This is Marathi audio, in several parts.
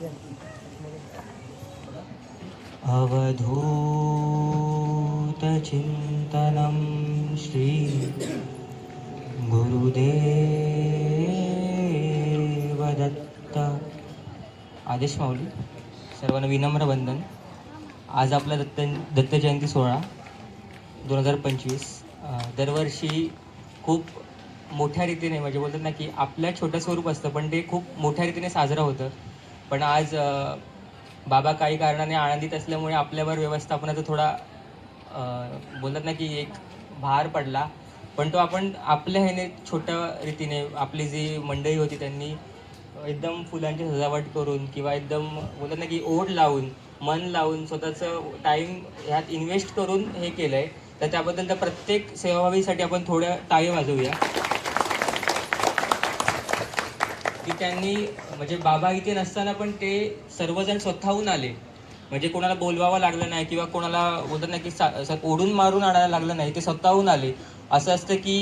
अवधूतचिन्तनं श्री गुरुदेवदत्त. आदेश माऊली सर्वांना विनम्र वंदन. आज आपला दत्त दत्त जयंती सोहळा दोन हजार पंचवीस. दरवर्षी खूप मोठ्या रीतीने म्हणजे बोलतात ना की आपल्या छोटं स्वरूप असतं पण ते खूप मोठ्या रीतीने साजरं होतं. पण आज बाबा काही कारणाने आनंदित असल्यामुळे आपल्यावर व्यवस्थापनाचा थोडा बोलतात ना की एक भार पडला. पण तो आपण आपल्या ह्याने छोट्या रीतीने आपली जी मंडळी होती त्यांनी एकदम फुलांची सजावट करून किंवा एकदम बोलतात ना की ओढ लावून मन लावून स्वतःचं टाईम ह्यात इन्व्हेस्ट करून हे केलं आहे तर त्याबद्दल त्या प्रत्येक सेवाभावीसाठी आपण थोड्या टाळी वाजवूया की त्यांनी म्हणजे बाबा इथे नसताना पण ते सर्वजण स्वतःहून आले. म्हणजे कोणाला बोलवावं लागलं नाही किंवा कोणाला बोलत नाही की सा- असं ओढून मारून आणायला लागलं नाही ते स्वतःहून आले. असं असतं की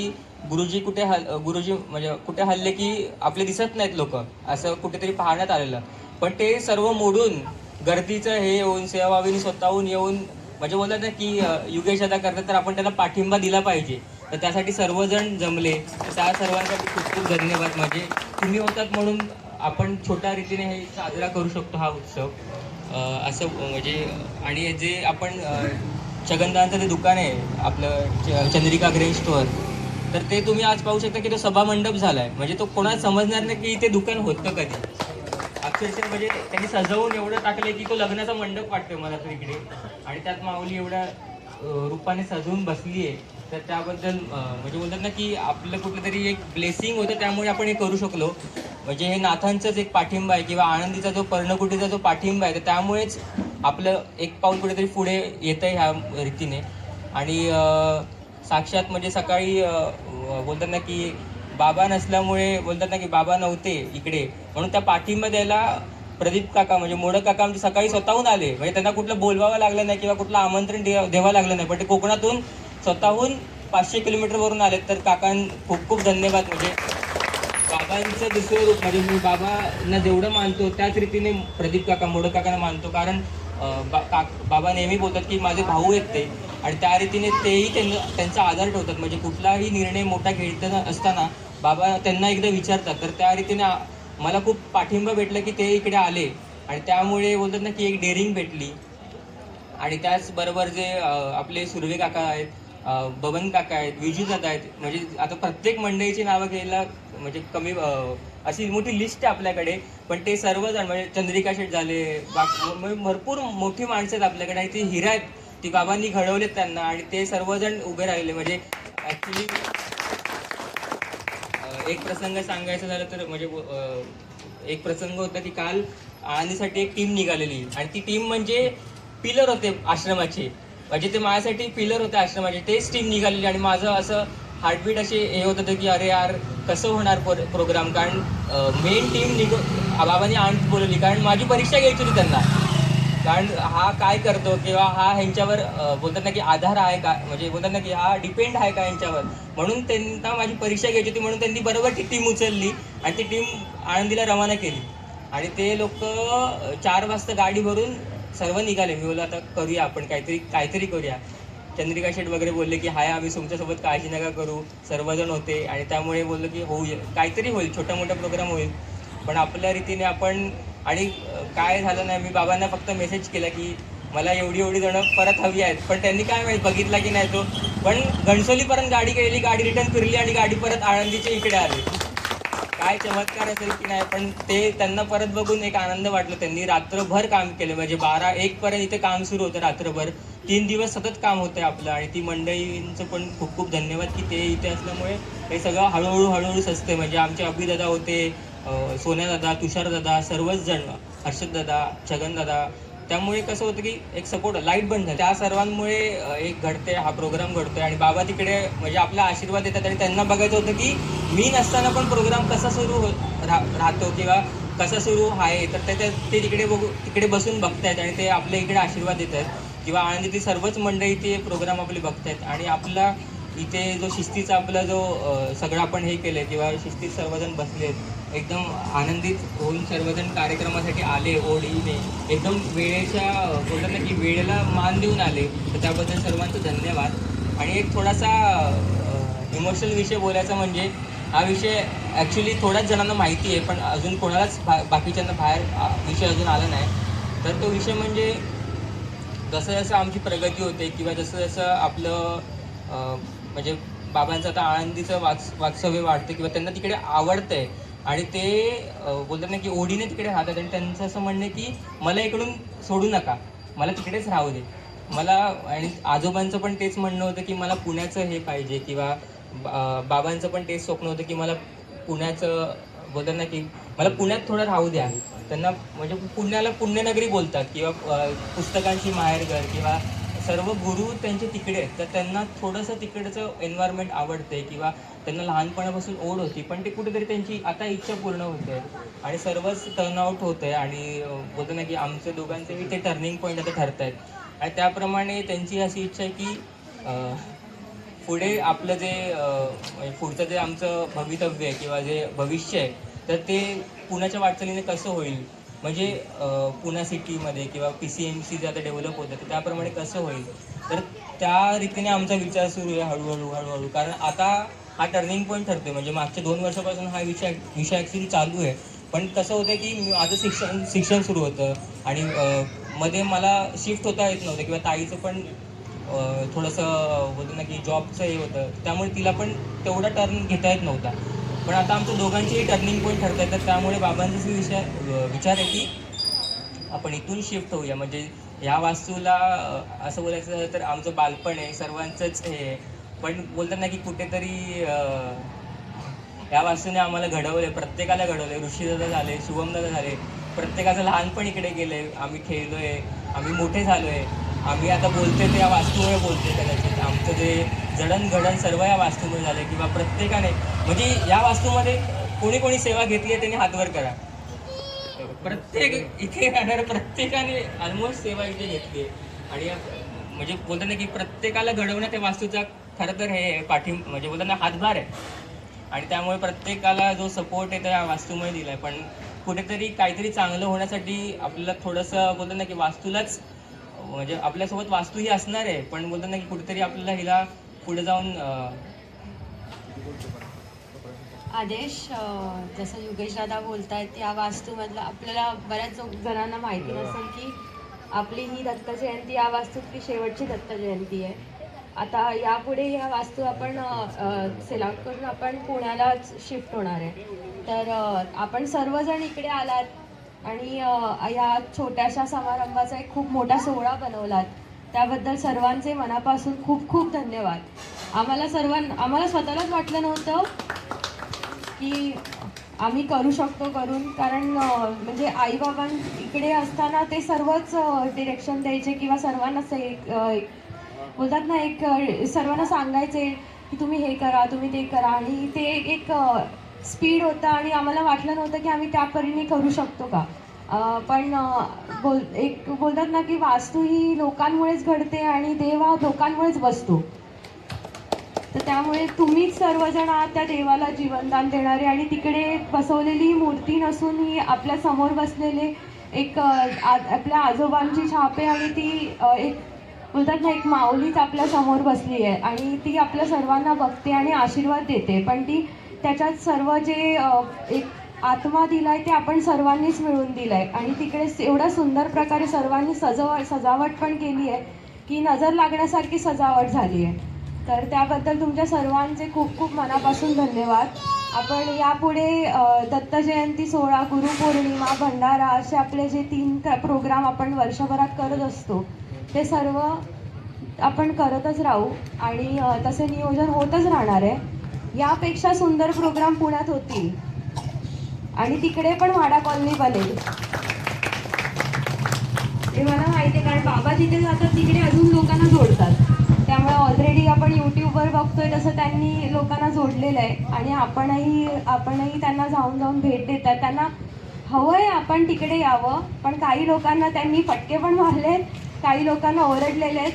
गुरुजी कुठे हल गुरुजी म्हणजे कुठे हल्ले की आपले दिसत नाहीत लोक असं कुठेतरी पाहण्यात आलेलं. पण ते सर्व मोडून गर्दीचं हे येऊन सेवाभावीने स्वतःहून येऊन म्हणजे बोलतात ना की युगेश दादा करतात तर आपण त्याला पाठिंबा दिला पाहिजे. तर त्यासाठी सर्वजण जमले. तर त्या सर्वांसाठी खूप खूप धन्यवाद म्हणजे तुम्ही होतात म्हणून आपण छोट्या रीतीने हे साजरा करू शकतो हा उत्सव. असं म्हणजे आणि जे आपण अं, छगनदांचं जे दुकान आहे आपलं च- चंद्रिका ग्रेन स्टोअर तर ते तुम्ही आज पाहू शकता की तो सभा मंडप आहे म्हणजे तो कोणाला समजणार नाही की ते दुकान होतं कधी. अक्षरशः म्हणजे त्यांनी सजवून एवढं टाकलं की तो लग्नाचा मंडप वाटतोय मला तर इकडे. आणि त्यात माऊली एवढ्या रूपाने सजवून बसली आहे तर त्याबद्दल म्हणजे बोलतात ना की आपलं कुठलं तरी एक ब्लेसिंग होतं त्यामुळे आपण हे करू शकलो. म्हणजे हे नाथांचंच एक पाठिंबा आहे किंवा आनंदीचा जो पर्णकुटीचा जो पाठिंबा आहे तर त्यामुळेच आपलं एक पाऊल कुठेतरी पुढे येतं ह्या रीतीने. आणि साक्षात म्हणजे सकाळी बोलतात ना की बाबा नसल्यामुळे बोलतात ना की बाबा नव्हते इकडे म्हणून त्या पाठिंबा द्यायला प्रदीप काका म्हणजे मोडक काका आमचे सकाळी स्वतःहून आले. म्हणजे त्यांना कुठलं बोलवावं लागलं नाही किंवा कुठलं आमंत्रण द्या- द्यावं लागलं नाही पण ते कोकणातून स्वतःहून पाचशे किलोमीटरवरून आले तर काकां खूप खूप धन्यवाद. म्हणजे बाबांचं दुसरं रूप म्हणजे मी बाबांना जेवढं मानतो त्याच रीतीने प्रदीप काका मोडक काकांना मानतो. कारण बा- काक- बाबा नेहमी बोलतात की माझे भाऊ आहेत ते. आणि त्या रीतीने तेही त्यांना त्यांचा आधार ठेवतात. म्हणजे कुठलाही निर्णय मोठा घेताना असताना बाबा त्यांना एकदा विचारतात. तर त्या रीतीने मला खूप पाठिंबा भेटला की ते इकडे आले. आणि त्यामुळे बोलतात ना की एक डेअरिंग भेटली. आणि त्याचबरोबर जे आपले सुर्वे काका आहेत बबन काका आहेत विजू दादा आहेत म्हणजे आता प्रत्येक मंडळीची नावं घ्यायला म्हणजे कमी अशी मोठी लिस्ट आहे आपल्याकडे. पण ते सर्वजण म्हणजे चंद्रिका शेठ झाले बाकी म्हणजे भरपूर मोठी माणसं आहेत आपल्याकडे. आणि ती हिरा आहेत. ती बाबांनी घडवलेत त्यांना आणि ते सर्वजण उभे राहिले. म्हणजे ॲक्च्युली एक प्रसंग सांगायचं झालं तर म्हणजे एक प्रसंग होता की काल आनंदीसाठी एक टीम निघालेली. आणि ती टीम म्हणजे पिलर होते आश्रमाचे. म्हणजे ते माझ्यासाठी पिलर होते आश्रमाचे. तेच टीम निघालेली आणि माझं असं हार्टबीट असे हे होत होतं की अरे यार कसं होणार प्रोग्राम कारण मेन टीम निघ बाबांनी आणत बोलवली. कारण माझी परीक्षा घ्यायची होती त्यांना. कारण हा काय करतो किंवा हा ह्यांच्यावर बोलतात ना की आधार आहे का? म्हणजे बोलतात ना की हा डिपेंड आहे का ह्यांच्यावर? म्हणून त्यांना माझी परीक्षा घ्यायची होती. म्हणून त्यांनी बरोबर ती टीम उचलली आणि ती टीम आनंदीला रवाना केली. आणि ते लोक चार वाजता गाडी भरून सर्व निघाले. मी बोललो आता करूया आपण काहीतरी काहीतरी करूया. चंद्रिका शेठ वगैरे बोलले की हाय आम्ही तुमच्यासोबत काळजी नका करू. सर्वजण होते. आणि त्यामुळे बोललो की होऊ काहीतरी होईल. छोटा मोठा प्रोग्राम होईल. पण आपल्या रीतीने आपण आणि काय झालं नाही मी बाबांना फक्त मेसेज केला की मला एवढी एवढी जणं परत हवी आहेत. पण त्यांनी काय माहीत बघितला की नाही तो. पण घणसोलीपर्यंत गाडी गेली गाडी रिटर्न फिरली आणि गाडी परत आळंदीच्या इकडे आली. काय चमत्कार असेल की नाही पण ते त्यांना परत बघून एक आनंद वाटला त्यांनी. रात्रभर काम केलं. म्हणजे बारा एक पर्यंत इथे काम सुरू होतं रात्रभर. तीन दिवस सतत काम होतंय आपलं. आणि ती मंडळींचं पण खूप खूप धन्यवाद की ते इथे असल्यामुळे हे सगळं हळूहळू हळूहळू सजते म्हणजे आमचे अभिदादा होते सोन्या दादा तुषार दादा सर्वच जण हर्षद दादा छगन दादा त्यामुळे कसं होतं की एक सपोर्ट लाइट बंद झाली. त्या सर्वांमुळे एक घडते हा प्रोग्राम घडतोय. आणि बाबा तिकडे म्हणजे आपला आशीर्वाद देतात. आणि त्यांना बघायचं होतं की मी नसताना पण प्रोग्राम कसा सुरू होत रा राहतो किंवा कसा सुरू आहे. तर ते ते- तिकडे बघू तिकडे बसून बघतायत आणि ते आपल्या इकडे आशीर्वाद देत आहेत किंवा आनंदीतील सर्वच मंडळी ते प्रोग्राम आपले बघतायत. आणि आपला इथे जो शिस्तीचा आपला जो सगळं आपण हे केलं किंवा शिस्तीत सर्वजण बसलेत एकदम आनंदित होऊन सर्वजण कार्यक्रमासाठी आले ओढीने. एकदम वेळेच्या बोलतात ना की वेळेला मान देऊन आले. तर त्याबद्दल सर्वांचं धन्यवाद. आणि एक थोडासा इमोशनल विषय बोलायचा म्हणजे हा विषय ॲक्च्युली थोड्याच जणांना माहिती आहे पण अजून कोणालाच बा बाकीच्यांना बाहेर विषय अजून आला नाही. तर तो विषय म्हणजे जसं जसं आमची प्रगती होते किंवा जसं जसं आपलं म्हणजे बाबांचं आता आनंदीचं वाच वास्तव्य वाढतं किंवा त्यांना तिकडे आवडतं आहे आणि ते बोलतात ना की ओढीने तिकडे राहतात आणि त्यांचं असं म्हणणं की मला इकडून सोडू नका. मला तिकडेच राहू दे. मला आणि आजोबांचं पण तेच म्हणणं होतं की मला पुण्याचं हे पाहिजे किंवा बा- बाबांचं पण तेच स्वप्न होतं की मला पुण्याचं बोलतात ना की मला पुण्यात थोडं राहू द्या. त्यांना म्हणजे पुण्याला पुण्यनगरी बोलतात किंवा पुस्तकांची माहेरघर किंवा सर्व गुरु त्यांचे तिकडे आहेत. तर त्यांना थोडंसं तिकडचं एन्व्हायरमेंट आवडते किंवा त्यांना लहानपणापासून ओढ होती पण ते कुठेतरी त्यांची आता इच्छा पूर्ण होते. आणि सर्वच टर्नआउट होत आहे आणि बोलतो ना की आमच्या दोघांचेही ते टर्निंग पॉईंट आता ठरत आहेत आणि त्याप्रमाणे त्यांची अशी इच्छा आहे की पुढे आपलं जे म्हणजे पुढचं जे आमचं भवितव्य आहे किंवा जे भविष्य आहे तर ते पुण्याच्या वाटचालीने कसं होईल? म्हणजे अ, पुणा सिटीमध्ये किंवा पी सी एम सी जे आता डेव्हलप होतं तर त्याप्रमाणे कसं होईल? तर त्या रीतीने आमचा विचार सुरू आहे हळूहळू हळूहळू. कारण आता हा टर्निंग पॉईंट ठरतोय. म्हणजे मागच्या दोन वर्षापासून हा विषय विषय ॲक्च्युली चालू आहे. पण कसं होतं की मी- माझं शिक्षण शिक्षण सुरू होतं. आणि मध्ये मला शिफ्ट होता येत नव्हतं किंवा ताईचं पण थोडंसं होतं ना की जॉबचं हे होतं. त्यामुळे तिला पण तेवढा टर्न घेता येत नव्हता. पण आता आमच्या दोघांचीही टर्निंग पॉईंट ठरत तर त्यामुळे बाबांचा विषय विचार आहे की आपण इथून शिफ्ट होऊया. म्हणजे या वास्तूला असं बोलायचं झालं तर आमचं बालपण आहे सर्वांचंच हे आहे. पण बोलतात ना की कुठेतरी या वास्तूने आम्हाला घडवले प्रत्येकाला घडवले ऋषीदादा झाले शुभमदादा झाले प्रत्येकाचं लहानपण इकडे गेले आम्ही खेळलोय आम्ही मोठे झालोय. आम्ही आता बोलतोय ते या वास्तूमुळे बोलतोय कदाचित. आमचं जे जडणघडण सर्व या वास्तूमुळे झालं आहे किंवा प्रत्येकाने म्हणजे या वास्तूमध्ये कोणी कोणी सेवा घेतली आहे त्यांनी हातवर करा. प्रत्येक इथे राहणाऱ्या प्रत्येकाने ऑलमोस्ट सेवा इथे घेतली आहे. आणि म्हणजे बोलतात ना की प्रत्येकाला घडवणं त्या वास्तूचा खरं तर हे आहे, पाठी म्हणजे बोलतात ना हातभार आहे. आणि त्यामुळे प्रत्येकाला जो सपोर्ट आहे त्या वास्तूमुळे दिला आहे पण कुठेतरी काहीतरी चांगलं होण्यासाठी आपल्याला थोडंसं बोलतात ना की वास्तूलाच म्हणजे आपल्यासोबत वास्तू ही असणार आहे पण बोलतात ना की कुठेतरी आपल्याला हिला पुढे जाऊन आदेश जसं योगेश दादा बोलतायत या वास्तूमधलं आपल्याला बऱ्याच जणांना माहिती नसेल की आपली ही दत्त जयंती या वास्तूतली शेवटची दत्त जयंती आहे. आता यापुढे ह्या वास्तू आपण सिलेक्ट करून आपण पुण्यालाच शिफ्ट होणार आहे. तर आपण सर्वजण इकडे आलात आणि या छोट्याशा समारंभाचा एक खूप मोठा सोहळा बनवलात. त्याबद्दल सर्वांचे मनापासून खूप खूप धन्यवाद. आम्हाला सर्वांना आम्हाला स्वतःलाच वाटलं नव्हतं की आम्ही करू शकतो करून कारण म्हणजे आईबाबां इकडे असताना ते सर्वच डिरेक्शन द्यायचे किंवा सर्वांनाच एक बोलतात ना एक सर्वांना सांगायचे की तुम्ही हे करा तुम्ही ते करा. आणि ते एक स्पीड होता आणि आम्हाला वाटलं नव्हतं की आम्ही त्या परीने करू शकतो का. पण बोल एक बोलतात ना की वास्तू ही लोकांमुळेच घडते आणि देव हा लोकांमुळेच बसतो. तर त्यामुळे तुम्हीच सर्वजण आहात त्या देवाला जीवनदान देणारे आणि तिकडे बसवलेली मूर्ती नसून ही आपल्यासमोर बसलेले एक आपल्या आजोबांची छापे आणि ती एक बोलतात ना एक माऊलीच आपल्यासमोर बसली आहे आणि ती आपल्या सर्वांना बघते आणि आशीर्वाद देते. पण ती त्याच्यात सर्व जे एक आत्मा दिलाय ते आपण सर्वांनीच मिळून दिलाय. आणि तिकडे एवढ्या सुंदर प्रकारे सर्वांनी सजव सजावट पण केली आहे की नजर लागण्यासारखी सजावट झाली आहे. तर त्याबद्दल तुमच्या सर्वांचे खूप खूप मनापासून धन्यवाद. आपण यापुढे दत्त जयंती सोहळा गुरुपौर्णिमा भंडारा असे आपले जे तीन प्रोग्राम आपण वर्षभरात करत असतो ते सर्व आपण करतच राहू. आणि तसे नियोजन होतच राहणार आहे. यापेक्षा सुंदर प्रोग्राम पुण्यात होतील. आणि तिकडे पण वाडा कॉलनी बनेल. हे मला माहिती आहे कारण बाबा तिथे जातात तिकडे अजून लोकांना जोडतात. त्यामुळे ऑलरेडी आपण यूट्यूबवर बघतोय तसं त्यांनी लोकांना जोडलेलं आहे. आणि आपणही आपणही त्यांना जाऊन जाऊन भेट देतात. त्यांना हवंय आपण तिकडे यावं पण काही लोकांना त्यांनी फटके पण मारलेत काही लोकांना ओरडलेले आहेत.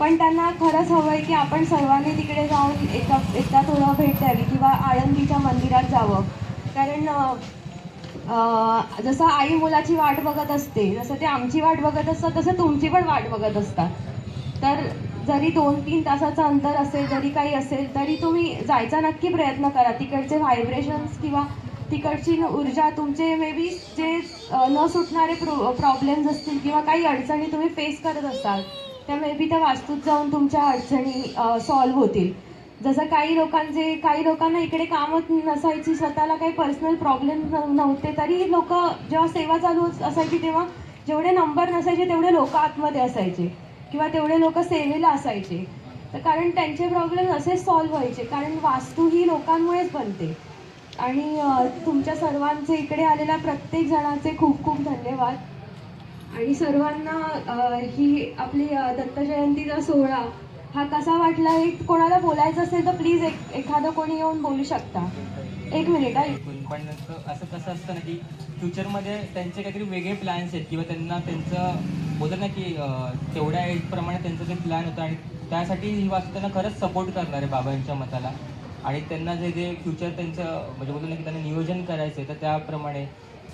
पण त्यांना खरंच हवं आहे की आपण सर्वांनी तिकडे जाऊन एका एकदा थोडं भेट द्यावी किंवा आळंदीच्या मंदिरात जावं. कारण जसं आई मुलाची वाट बघत असते जसं ते आमची वाट बघत असतात तसं तुमची पण वाट बघत असतात. तर जरी दोन तीन तासाचं अंतर असेल जरी काही असेल तरी तुम्ही जायचा नक्की प्रयत्न करा. तिकडचे व्हायब्रेशन्स किंवा तिकडची न- ऊर्जा तुमचे मे बी जे न सुटणारे प्रो प्रॉब्लेम्स असतील किंवा काही अडचणी तुम्ही फेस करत असाल त्या मे बी त्या वास्तूत जाऊन तुमच्या अडचणी सॉल्व्ह होतील. जसं काही लोकांचे काही लोकांना इकडे कामच नसायची स्वतःला काही पर्सनल प्रॉब्लेम नव्हते तरी लोक जेव्हा सेवा चालू असायची तेव्हा जेवढे नंबर नसायचे तेवढे लोक आतमध्ये असायचे. किंवा तेवढे लोक सेवेला असायचे. तर कारण त्यांचे प्रॉब्लेम असेच सॉल्व्ह व्हायचे. कारण वास्तू ही लोकांमुळेच बनते. आणि तुमच्या सर्वांचे इकडे आलेल्या प्रत्येक जणाचे खूप खूप धन्यवाद. आणि सर्वांना ही आपली दत्तजयंतीचा दत्त जयंतीचा सोहळा हा कसा वाटला? हे कोणाला बोलायचं असेल तर प्लीज एक एखादं कोणी येऊन बोलू शकता. एक मिनिट हा. ऐकून पण असं असं कसं असतं ना की फ्युचरमध्ये त्यांचे काहीतरी वेगळे प्लॅन्स आहेत किंवा त्यांना त्यांचं बोलत ना की तेवढ्या एजप्रमाणे त्यांचं ते प्लॅन होतं आणि त्यासाठी ही वाचताना त्यांना खरंच सपोर्ट करणार आहे बाबांच्या मताला. आणि त्यांना जे जे फ्युचर त्यांचं म्हणजे बोलतो ना की त्यांना नियोजन करायचं आहे तर त्याप्रमाणे.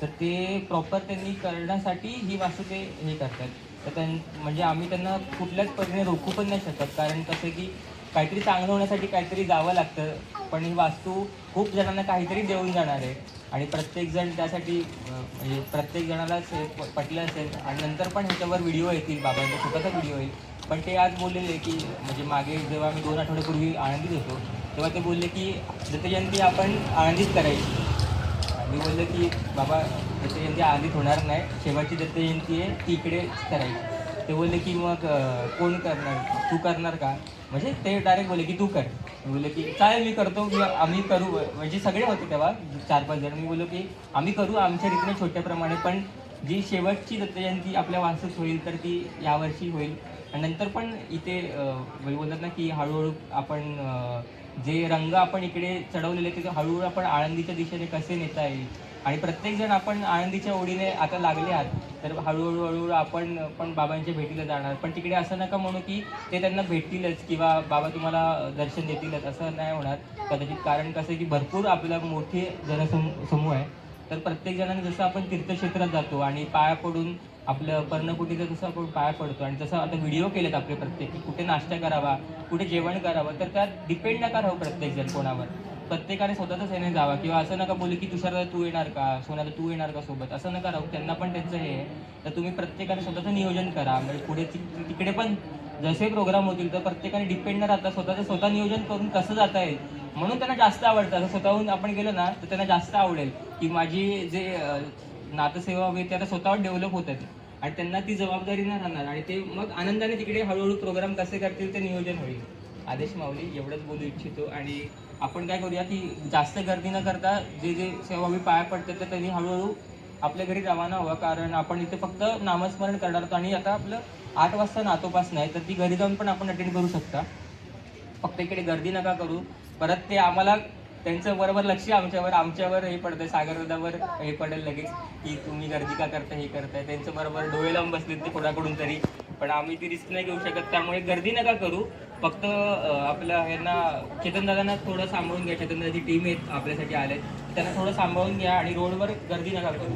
तर ते प्रॉपर त्यांनी करण्यासाठी ही वास्तू ते हे करतात. तर त्यां म्हणजे आम्ही त्यांना कुठल्याच परीने रोखू पण नाही शकत. कारण कसं की काहीतरी चांगलं होण्यासाठी काहीतरी जावं लागतं. पण ही वास्तू खूप जणांना काहीतरी देऊन जाणार आहे. आणि प्रत्येक जण त्यासाठी म्हणजे प्रत्येक जणाला से- पटलं असेल. आणि नंतर पण ह्याच्यावर व्हिडिओ येतील. बाबांचा स्वतःचा व्हिडिओ येईल. पण ते आज बोललेले की म्हणजे मागे जेव्हा मी दोन आठवड्यापूर्वी आनंदीत होतो तेव्हा ते बोलले की दत्तजयंती आपण आनंदीत करायची. मी बोललो की बाबा दत्तजयंती आधीच होणार नाही. शेवटची दत्तजयंती आहे ती इकडेच करायची. ते बोलले की मग कोण करणार? तू करणार का? म्हणजे ते डायरेक्ट बोलले की तू कर. मी बोलले की चालेल मी करतो. मी आम्ही करू. म्हणजे सगळे होते तेव्हा चार पाच जण. मी बोललो की आम्ही करू आमच्या रीतीने छोट्या प्रमाणे पण जी शेवटची दत्तजयंती आपल्या वास्तूत होईल तर ती यावर्षी होईल. आणि नंतर पण इथे अं, म्हणजे बोलतात ना की हळूहळू आपण जे रंग आपण इकडे चढवलेले ते हळूहळू आपण आळंदीच्या दिशेने कसे नेता येईल? आणि प्रत्येकजण आपण आळंदीच्या ओढीने आता लागले आहात तर हळूहळू हळूहळू आपण पण बाबांच्या भेटीला जाणार. पण तिकडे असं नका म्हणू की ते त्यांना भेटतीलच किंवा बाबा तुम्हाला दर्शन देतीलच असं नाही होणार. कदाचित कारण कसं आहे की भरपूर आपला मोठे जनसमू समूह आहे. तर प्रत्येक जणांनी जसं आपण तीर्थक्षेत्रात जातो आणि पाया पडून आपलं पर्णकुटीचं जसं आपण पाया पडतो आणि जसं आता व्हिडिओ केलेत आपले प्रत्येक की कुठे नाश्ता करावा कुठे जेवण करावं तर त्यात डिपेंड नका राहू प्रत्येकजण कोणावर. प्रत्येकाने स्वतःच याने जावा किंवा असं नका बोलू की तुषार तू येणार का सोनाला तू येणार का सोबत असं नका राहू. त्यांना पण त्यांचं हे आहे. तर तुम्ही प्रत्येकाने स्वतःचं नियोजन करा. म्हणजे पुढे तिकडे पण जसे प्रोग्राम होतील तर प्रत्येकाने डिपेंड न राहता स्वतःचं स्वतः नियोजन करून कसं जाता येईल म्हणून त्यांना जास्त आवडतं. असं स्वतःहून आपण गेलो ना तर त्यांना जास्त आवडेल. की माझी जे नातसेवा वगैरे त्याला स्वतःवर डेव्हलप होत आहेत. आणि त्यांना ती जबाबदारी नाही राहणार. आणि ते मग आनंदाने तिकडे हळूहळू प्रोग्राम कसे करतील ते नियोजन होईल. आदेश माऊली एवढंच बोलू इच्छितो. आणि आपण काय करूया की जास्त गर्दी न करता जे जे सेवावी पाया पडतात तर त्यांनी हळूहळू आपल्या घरी रवाना व्हावं. कारण आपण इथे फक्त नामस्मरण करणार आहोत. आणि आता आपलं आठ वाजता नातोपास नाही तर ती घरी जाऊन पण आपण अटेंड करू शकता. फक्त इकडे गर्दी नका करू. परत ते आम्हाला त्यांचं बरोबर लक्ष आमच्यावर आमच्यावर हे पडतं सागरदावर हे पडेल लगेच की तुम्ही गर्दी का करताय हे करताय. त्यांचं बरोबर डोळे लावून बसलेत ते कोणाकडून तरी. पण आम्ही ती रिस्क नाही घेऊ शकत त्यामुळे गर्दी नका करू. फक्त आपलं यांना चेतन दादांना थोडं सांभाळून घ्या. चेतन दादाची टीम आहेत आपल्यासाठी आले त्यांना थोडं सांभाळून घ्या आणि रोडवर गर्दी नका करू.